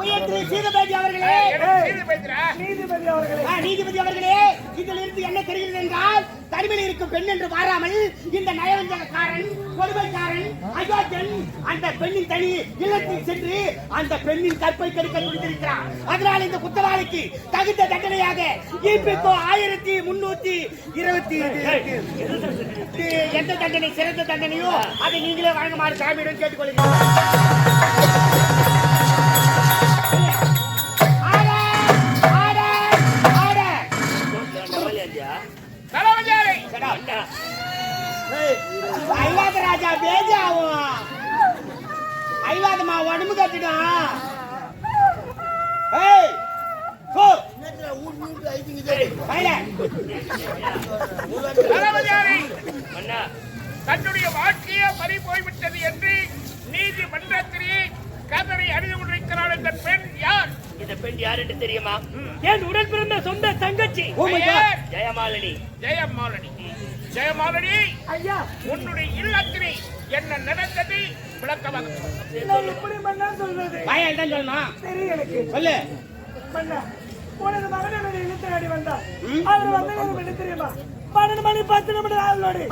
உயர்திரு சீதபேதி அவர்களே. நீதிபதி அவர்களே. நீதிபதி அவர்களே இதில் இருந்து என்ன தெரிகிறது என்றால் தனிமையில் இருக்கும் பெண் என்று மாறாமல் இந்த நயவஞ்சகக்காரன் கொடுமைக்காரன் அயோக்கியன் அந்த பெண்ணின் தனி இல்லத்தில் சென்று அந்த பெண்ணின் கற்பை கெடுக்க துடித்திருக்கிறான் அதனால் இந்த குற்றவாளிக்கு தகுந்த தண்டனையாக ஈபிக்கோ ஆயிரத்தி முன்னூத்தி இருபத்தி எந்த தண்டனை சிறந்த தண்டனையோ அதை நீங்களே வழங்குமாறு சாமியிடம் கேட்டுக்கொள்கிறேன். ஐவாத ராஜா பேஜி ஆகும் ஐவாதமா உடம்பு கட்டிடும் ஏய் போ. பையல தளபதியாரே தன்னுடைய வாழ்க்கையே பறி போய்விட்டது என்று நீதிமன்றத்திலே கதறி அழுது கொண்டிருக்கிறார் இந்த பெண் யார்? இந்த பெண் யார் என்று தெரியுமா? என் உடன் பிறந்த சொந்த தங்கச்சி. பெயர் ஜெயமாலினி. ஜெயமாலனி. ஜெயமாலனி ஐயா. உன்னுடைய இல்லத்திலே என்ன நடந்தது? விளக்கமாக சொல்றது? பையன் தான் சொல்லணும். தெரியும் எனக்கு சொல்லு. மன்னா உனது மகன் என்னுடைய இல்லத்தை நாடி வந்தார் ம். அவர் வந்து எனக்கு என்ன தெரியுமா? பன்னெண்டு மணி பத்து நிமிடம் ஆளோடு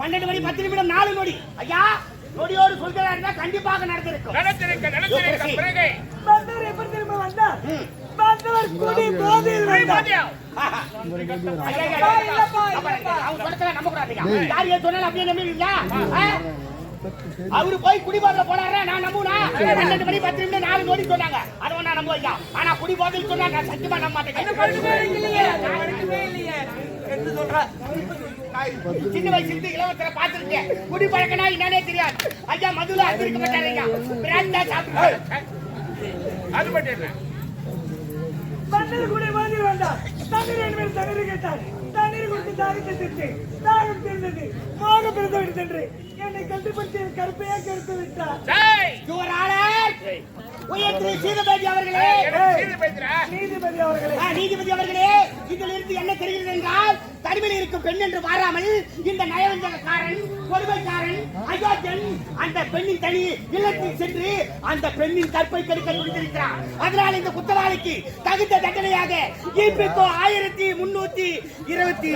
பன்னெண்டு மணி பத்து நிமிடம் நாலு நொடி. ஐயா நொடியோடு சொல்கிறா இருந்தா கண்டிப்பாக நடந்திருக்கும். நடந்திருக்க நடந்திருக்க பிறகு. வந்தார். வந்தவர் குடி போதையில் வந்தார்? அவரு போய் குடிபோதையில போனாரா? நான் நம்புனா? பன்னெண்டு மணி பத்து நிமிடம் நாலு நோடி சொன்னாங்க. அதை ஒண்ணா நம்ப வையா ஆனா குடிபோதையில் சொன்னா நான் சத்தியமா நம்ப மாட்டேன். சின்ன வயசுல இருந்து இளவரசரை பார்த்திருக்கேன். குடி பழக்கனா என்னன்னே தெரியாது. ஐயா மதுல மாட்டாங்க பிராண்டா சாப்பிடுவாங்க அது மட்டும் என்ன வந்தவர் குடி போதையில் வந்தார் தண்ணீர் என்பது தண்ணீர் கேட்டார். தண்ணீர் கொடுத்து தாகத்தை திட்டு தாகம் தீர்ந்தது. மோக பிறந்து விடுத்தென்று என்னை கண்டுபிடித்து கருப்பையா கருத்து விட்டார். உயர்திரு சீதபேதி அவர்களே! நீதிபதி அவர்களே! ஆ, நீதிபதி அவர்களே! இதில் இருந்து என்ன தெரிகிறது என்றால் தனிமையில் இருக்கும் பெண் என்று மாறாமல் இந்த நயவஞ்சகக்காரன் கொடுமைக்காரன் அயோக்கியன் அந்த பெண்ணின் தனி இல்லத்தில் சென்று அந்த பெண்ணின் கற்பை கெடுக்க துடித்திருக்கிறான் அதனால் இந்த குற்றவாளிக்கு தகுந்த தண்டனையாக ஈபிக்கோ ஆயிரத்தி முன்னூத்தி இருபத்தி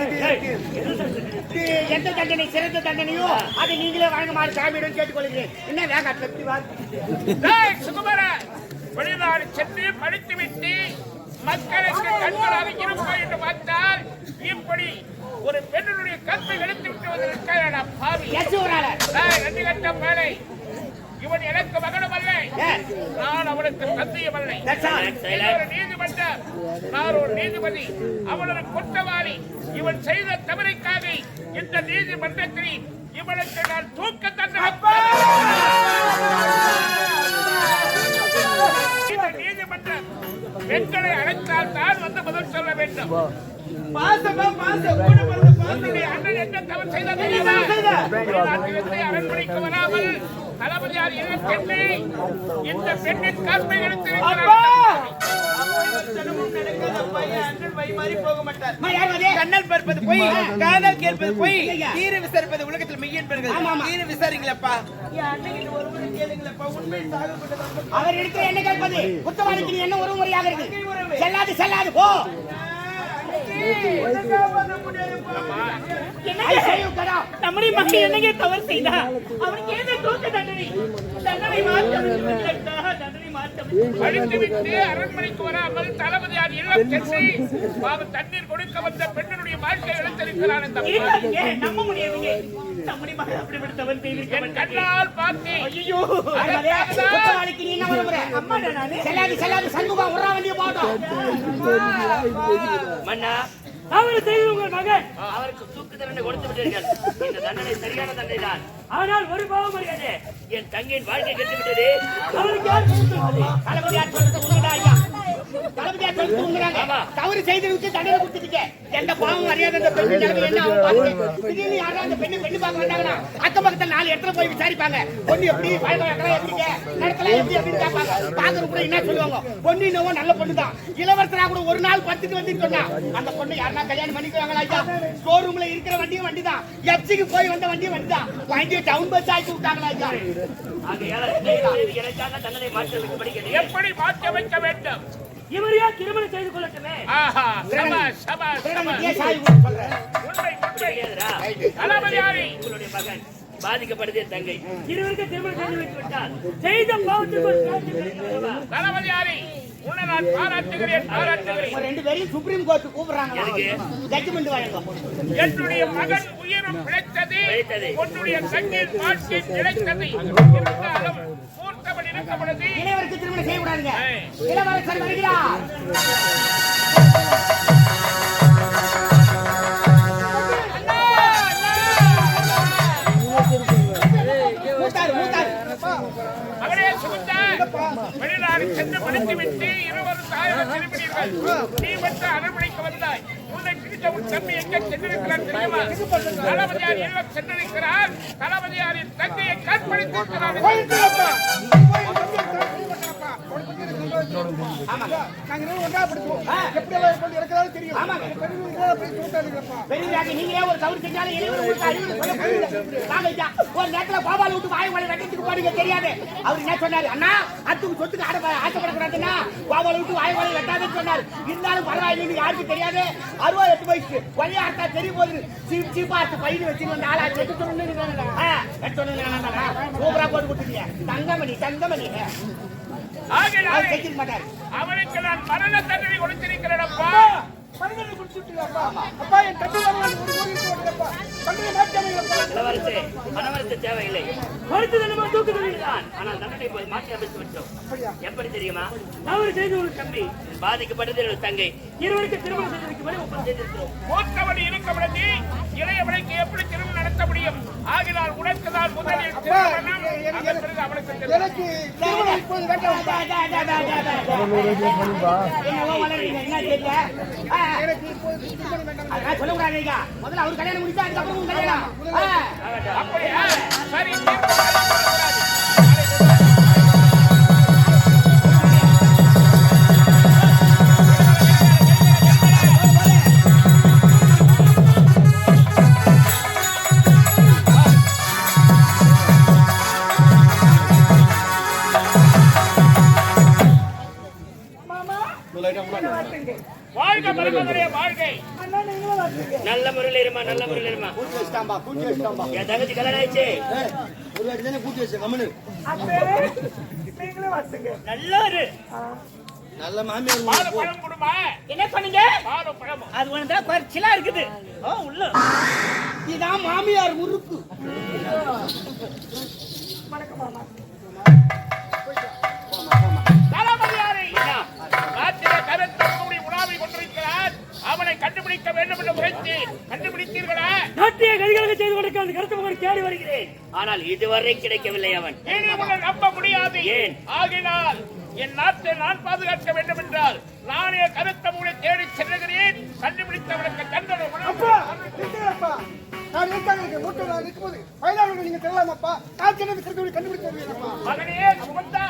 எந்த தண்டனை சிறந்த தண்டனையோ அதை நீங்களே வழங்குமாறு சாமியிடம் கேட்டுக்கொள்கிறேன். என்ன வேக சுகுமார வெளிநாடு சென்று படித்துவிட்டு மக்களுக்கு கண்களாக இருப்போம் என்று பார்த்தால் இப்படி ஒரு பெண்ணுடைய கற்பை எடுத்து விட்டு வந்திருக்க நான் பாவி. ரெண்டு கட்ட மேலை இவன் எனக்கு மகனும் அல்ல. நான் அவனுக்கு தந்தையும் அல்ல. நீதிமன்றம். நான் ஒரு நீதிபதி. அவன் ஒரு குற்றவாளி. இவன் செய்த தவறுக்காக இந்த நீதிமன்றத்தில் இவனுக்கு நான் தூக்க பாசமா பாசம் கூட பிறந்த உன்னுடைய அண்ணன் என்ன தவறு செய்தார் தெரியுமா? வெளிநாட்டிலிருந்து அரண்மனைக்கு வராமல் தளபதியார் இழக்கென்று இந்த பெண்ணின் கற்பை எடுத்திருக்கிறார் அம்மா, யார் அது? கண்ணல் பார்ப்பது பொய் காதல் கேட்பது பொய். தீர விசாரிப்பது உலகத்தில் மெய் ஆமா. தீர விசாரிங்களப்பா. ஒரு அவர் இருக்கிற என்ன கேட்பது? என்ன உறவு முறையாக இருக்கு? செல்லாது செல்லாது போ. நம்முடைய மக்கள் என்னங்க தவறு செய்தா? அவனுக்கு ஏதோ தூக்க தண்டனை. தண்டனை மாற்றம் அழித்துவிட்டு அரண்மனைக்கு வராமல் தளபதியார் இல்லம் சென்று பாவம் தண்ணீர் கொடுக்க வந்த பெண்ணினுடைய வாழ்க்கை இழந்திருக்கிறான் இந்த கண்ணால் பார்த்தேன் ஐயோ? அம்மா நானே. செல்லாது செல்லாது சண்முகம் உறா வண்டிய போட்டோம் மன்னா தவறு செய்து உங்கள் மகன். அவருக்கு தூக்கு தண்டனை கொடுத்து விட்டீர்கள். இந்த தண்டனை சரியான தண்டனை தான். ஆனால் ஒரு பாவம் அறியாது. என் தங்கையின் வாழ்க்கை கெட்டு விட்டது அவருக்கு யார் சொல்வது? தளபதியார் சொல்றது தவறு செய்து விட்டு தண்டனை கொடுத்துட்டீங்க எந்த பாவம் அறியாத அந்த பெண்ணு நிலைமை என்ன அவங்க பாருங்க திடீர்னு யாராவது அந்த பெண்ணு பெண்ணு பார்க்க வந்தாங்கன்னா அக்க பக்கத்துல நாலு இடத்துல போய் விசாரிப்பாங்க பொண்ணு எப்படி பழக்க வழக்கம் எப்படிங்க நடத்தலாம் எப்படி அப்படின்னு கேட்பாங்க பாக்குற கூட என்ன சொல்லுவாங்க பொண்ணு இன்னமும் நல்ல பொண்ணு தான் இளவரசரா கூட ஒரு நாள் பத்துட்டு வந்து சொன்னா அந்த பொண்ணு யாருன்னா கல்யாணம் பண்ணிக்குவாங்களா ஐயா ஸ்டோர் ரூம்ல இருக்கிற வண்டியும் வண்டி தான் எப்சிக்கு போய் வந்த வண்டியும் வண்டி தான் வாங்கி டவுன் பஸ் ஆக்கி விட்டாங்களா ஐயா எப்படி மாற்றி வைக்க வேண்டும்? இவரையா திருமணம் செய்து கொள்ளட்டுமே? உங்களுடைய மகன். பாதிக்கப்படுது என் தங்கை. இருவருக்கு திருமணம் செய்து வைத்து விட்டால் செய்த பாவத்துக்கு? தளபதியாரி உன்னை நான் பாராட்டுகிறேன் பாராட்டுகிறேன் உங்க ரெண்டு பேரையும் சுப்ரீம் கோர்ட் கூப்பிடுறாங்க? ஜட்ஜ்மெண்ட் வழங்க என்னுடைய மகன் உயிரும் பிழைத்தது பிழைத்தது. உன்னுடைய தங்கின் வாழ்க்கை கிடைத்தது இருந்தாலும் மூர்த்தவன் இருக்கப்படுது இளையவருக்கு திருமணம் செய்யக்கூடாதுங்க. இளவரசர் வருகிறார் வெளிநாடு சென்று படித்து விட்டு இருவரும் தாயகம் திரும்பினீர்கள் நீ மட்டும் அரண்மனைக்கு வந்தாய். உன்னை பிடித்த உன் தம்பி எங்கே சென்றிருக்கிறார் தெரியுமா? தளபதியார் சென்றிருக்கிறார். தளபதியாரின் தந்தையை கற்பழித்திருக்கிறார் பெரியவராக நீங்களே ஒரு தவறு செஞ்சாலும் இளையவர் அறிவுரை சொல்ல போறீங்க. ஒரு நேரத்துல கோபால விட்டு வாய் மலை வெட்டத்துக்கு போறீங்க தெரியாது அவர் என்ன சொன்னாரு அண்ணா அத்துக்கு சொத்துக்கு ஆட ஆசைப்படக்கூடாதுன்னா கோபால விட்டு வாய் மலை வெட்டாதுன்னு சொன்னாரு இருந்தாலும் பரவாயில்லைன்னு யாருக்கு தெரியாது அறுபது எட்டு வயசு வழியா அர்த்தா தெரிய போகுது சீப் சீப்பா அர்த்த வச்சு வந்து ஆளா சொன்னு சூப்பரா போட்டு கொடுத்துருக்கீங்க தங்கமணி தங்கமணி அவனுக்கு நான் மரண தண்டனை குடிச்சுட்டு அப்பா தேவையில்லை. தூக்கு ஆனால் தண்டனை மாற்றி அமைத்து விட்டோம். எப்படி தெரியுமா? தவறு செய்து ஒரு தம்பி. பாதிக்கப்பட்டது தங்கை. இருவருக்கு திருமணம் செய்து வைக்கும்படி ஒப்பந்தம் செய்திருக்கிறோம். மூத்தவன் இளையவனுக்கு எப்படி திருமணம் நடத்த முடியும்? ஆகினால் உனக்கு தான் முதலில் எனக்கு இப்போது சொல்லக்கூடாது முதல்ல அவர் கல்யாணம் முடிச்சா அதுக்கப்புறம் கல்யாணம். அப்படியா? சரி வாழ்க்கை மருமகனே நல்ல முறையில் இருமா நல்ல முறையில் இருமா. கூட்டி வச்சுட்டாம்பா கூட்டி என் தங்கச்சி கல்யாணம் ஆயிடுச்சு. ஒரு வாட்டி தானே கூட்டி வச்சேன் நல்லா இரு நல்ல மாமியார் பால் பழம் கொடுமா. என்ன பண்ணீங்க பாலும் பழமும். அது ஒன்று தான் இருக்குது. ஓ உள்ள. இதான் மாமியார் முறுக்கு. வணக்கம் மாமா. கண்டுபிடிக்க வேண்டும் என்று முயற்சி கண்டுபிடித்தீர்களா? நாட்டிய கதிகளுக்கு செய்து கொடுக்க அந்த கருத்து மகன் தேடி வருகிறேன். ஆனால் இதுவரை கிடைக்கவில்லை அவன். நம்ப முடியாது. ஏன்? ஆகினால் என் நாட்டை நான் பாதுகாக்க வேண்டும் என்றால் நானே கருத்த மூலை தேடி செல்லுகிறேன். கண்டுபிடித்தவனுக்கு தண்டனை நான் இருக்கு மூட்டை நான் இருக்கும்போது வயதானவர்கள் நீங்க தெரியலாமாப்பா? நான் மகனே சுமந்தா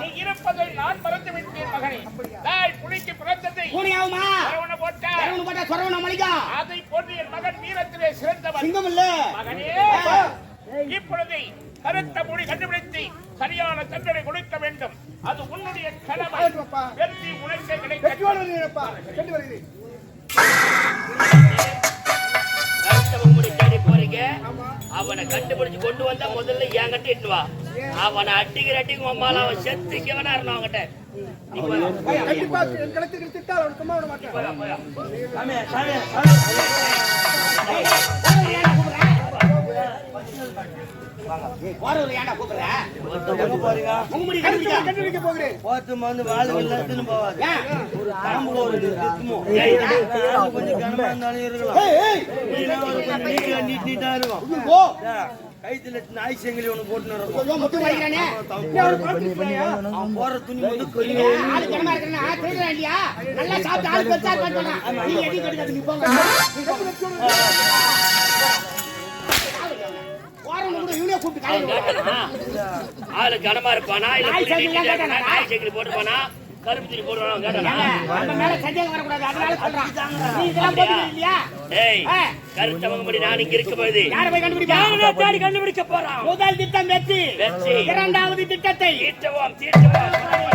நீ இருப்பதை நான் மறந்து விட்டேன் மகனே தாய் புலிக்கு பிறந்ததை. போட்ட அரவணை போட்டா சொரவண மலிகா அதை போன்று என் மகன் வீரத்திலே சிறந்தவன். சிங்கம் இல்ல மகனே இப்பொழுது கருத்த மொழி கண்டுபிடித்து சரியான தண்டனை கொடுக்க வேண்டும். அது உன்னுடைய கடமை. வெற்றி உனக்கு கிடைக்க போறீங்க? அவனை கண்டுபிடிச்சு கொண்டு வந்தா முதல்ல என் கட்டி வா அவனை அட்டிக்கிற அட்டிக்கு அம்மால அவன் செத்து வேணா இருந்தான் வா. கண்டிப்பா என் திட்டால் அவன் சும்மா விட மாட்டேன் கைத்துல நாய் செங்கலி ஒண்ணு போட்டுன்னு போற துணி வந்து ஆளு கனமா இருப்பானா இல்ல? நாய் சங்கிலி போட்டுப்பானா கருப்பு துணி போடுவாங்க கேட்டா ஏங்க, நம்ம மேல சந்தேகம் வரக்கூடாது. அதனால சொல்றான். நீ இதெல்லாம் போட்டுக்க இல்லையா ஏய் ஆ. கருத்தவங்கபடி நான் இங்க யாரை போய் தேடி கண்டுபிடிக்க போறான் முதல் திட்டம் வெற்றி. வெற்றி. இரண்டாவது திட்டத்தை. தீர்த்தவோம் தீர்த்தவோம்